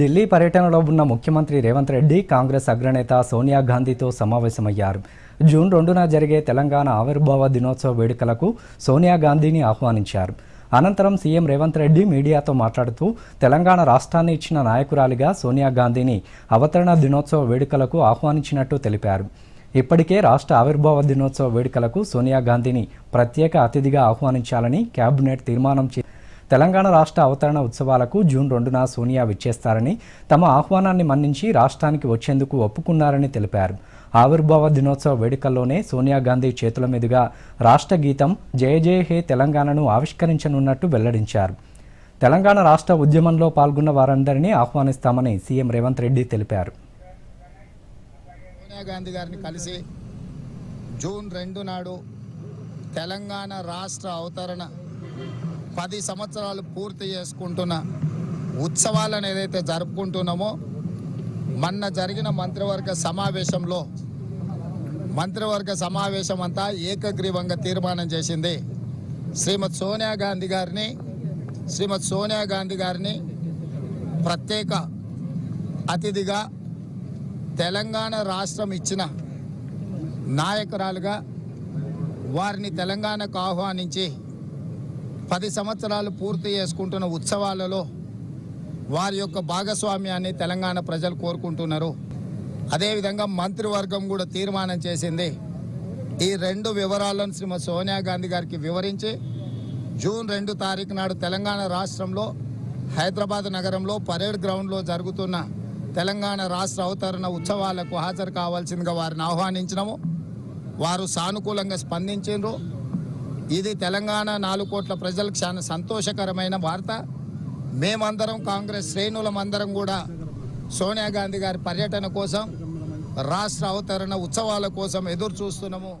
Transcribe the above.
ఢిల్లీ పర్యటనలో ఉన్న ముఖ్యమంత్రి రేవంత్ రెడ్డి కాంగ్రెస్ అగ్రనేత సోనియా గాంధీతో సమావేశమయ్యారు. జూన్ రెండున జరిగే తెలంగాణ ఆవిర్భావ దినోత్సవ వేడుకలకు సోనియా గాంధీని ఆహ్వానించారు. అనంతరం సీఎం రేవంత్ రెడ్డి మీడియాతో మాట్లాడుతూ తెలంగాణ రాష్ట్రాన్ని ఇచ్చిన నాయకురాలిగా సోనియా గాంధీని అవతరణ దినోత్సవ వేడుకలకు ఆహ్వానించినట్టు తెలిపారు. ఇప్పటికే రాష్ట్ర ఆవిర్భావ దినోత్సవ వేడుకలకు సోనియా గాంధీని ప్రత్యేక అతిథిగా ఆహ్వానించాలని కేబినెట్ తీర్మానం చే తెలంగాణ రాష్ట్ర అవతరణ ఉత్సవాలకు జూన్ రెండున సోనియా విచ్చేస్తారని తమ ఆహ్వానాన్ని మన్నించి రాష్ట్రానికి వచ్చేందుకు ఒప్పుకున్నారని తెలిపారు. ఆవిర్భావ దినోత్సవ వేడుకల్లోనే సోనియా గాంధీ చేతుల మీదుగా రాష్ట్ర గీతం జయ జయ హే తెలంగాణను ఆవిష్కరించనున్నట్టు వెల్లడించారు. తెలంగాణ రాష్ట్ర ఉద్యమంలో పాల్గొన్న వారందరినీ ఆహ్వానిస్తామని సీఎం రేవంత్ రెడ్డి తెలిపారు. సోనియా గాంధీ గారిని కలిసి జూన్ రెండు నాడు తెలంగాణ రాష్ట్ర అవతరణ పది సంవత్సరాలు పూర్తి చేసుకుంటున్న ఉత్సవాలను ఏదైతే జరుపుకుంటున్నామో మొన్న జరిగిన మంత్రివర్గ సమావేశంలో మంత్రివర్గ సమావేశం అంతా ఏకగ్రీవంగా తీర్మానం చేసింది శ్రీమతి సోనియా గాంధీ గారిని. శ్రీమతి సోనియా గాంధీ గారిని ప్రత్యేక అతిథిగా తెలంగాణ రాష్ట్రం ఇచ్చిన నాయకురాలుగా వారిని తెలంగాణకు ఆహ్వానించి పది సంవత్సరాలు పూర్తి చేసుకుంటున్న ఉత్సవాలలో వారి యొక్క భాగస్వామ్యాన్ని తెలంగాణ ప్రజలు కోరుకుంటున్నారు. అదేవిధంగా మంత్రివర్గం కూడా తీర్మానం చేసింది. ఈ రెండు వివరాలను శ్రీమతి సోనియా గాంధీ గారికి వివరించి జూన్ రెండు తారీఖు నాడు తెలంగాణ రాష్ట్రంలో హైదరాబాద్ నగరంలో పరేడ్ గ్రౌండ్లో జరుగుతున్న తెలంగాణ రాష్ట్ర అవతరణ ఉత్సవాలకు హాజరు కావాల్సిందిగా వారిని ఆహ్వానించినాము. వారు సానుకూలంగా స్పందించారు ఇది తెలంగాణ నాలుగు కోట్ల ప్రజలకు చాలా సంతోషకరమైన వార్త. మేమందరం కాంగ్రెస్ శ్రేణులమందరం కూడా సోనియా గాంధీ గారి పర్యటన కోసం రాష్ట్ర అవతరణ ఉత్సవాల కోసం ఎదురు చూస్తున్నాము